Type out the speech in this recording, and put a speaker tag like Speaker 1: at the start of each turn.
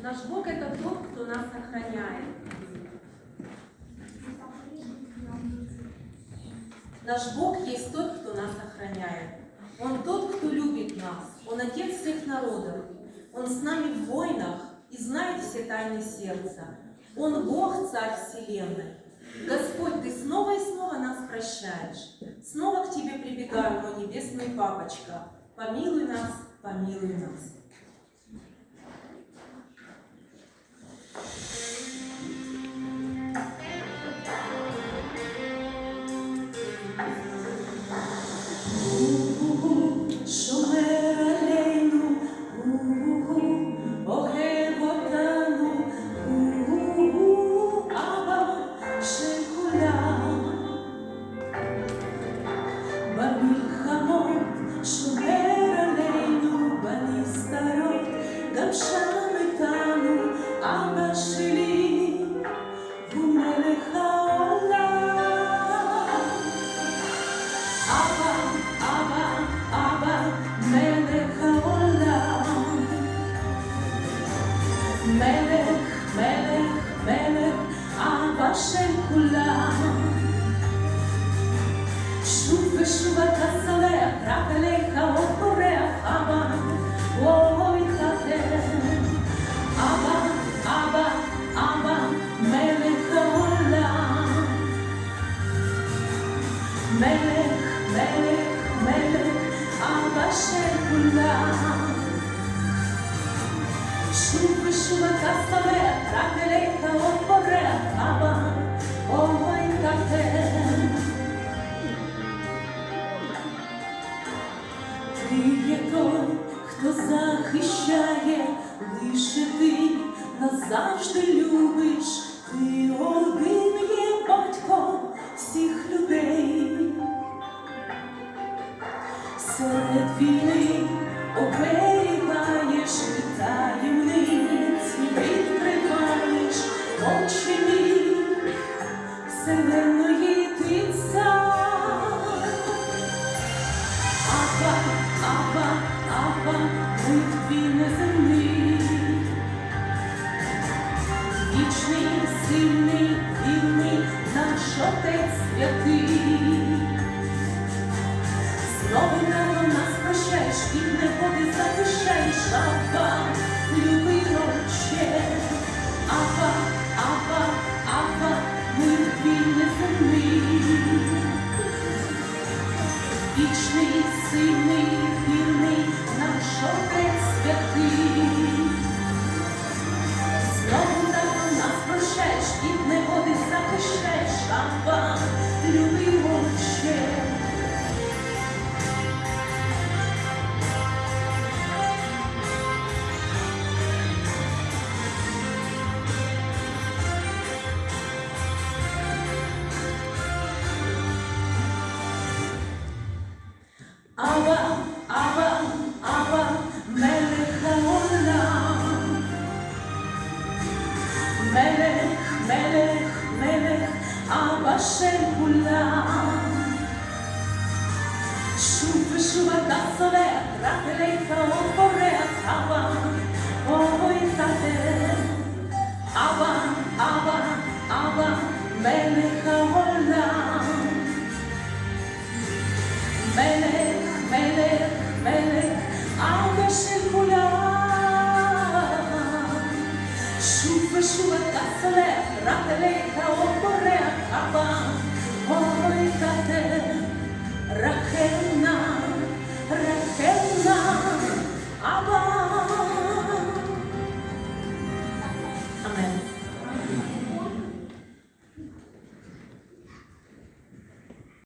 Speaker 1: Наш Бог – это тот, кто нас охраняет. Наш Бог есть тот, кто нас охраняет. Он тот, кто любит нас. Он Отец всех народов. Он с нами в войнах и знает все тайны сердца. Он Бог, Царь Вселенной. Господь, Ты снова и снова нас прощаешь. Снова к Тебе прибегаю, мой небесный папочка. Помилуй нас, помилуй нас. מלך, מלך, מלך, אבא של כולם. שוב ושוב אתה סולח, רק אליך עוד בורח, אבא, אוי חתן. אבא, אבא, אבא, מלך העולם. מלך, מלך, מלך, אבא של כולם. Шуби шубака ставе, кракелейка отпоре, хаба, ой, кафе. Ти є той, хто захищає, лише ти назавжди любиш. Вселенної ти цар. Аба, аба, аба, ми твій неземний, вічний, сильний, вільний, наш отець святий. Знову рано нас прощаєш, від негоди захищаєш, аба, любий сильний, вірний, наш отець святий. Аба, аба, аба, מלך העולם. מלך, מלך, מלך, אבא של כולם. שוב ושוב אתה סולח, רק รักทะเลเขา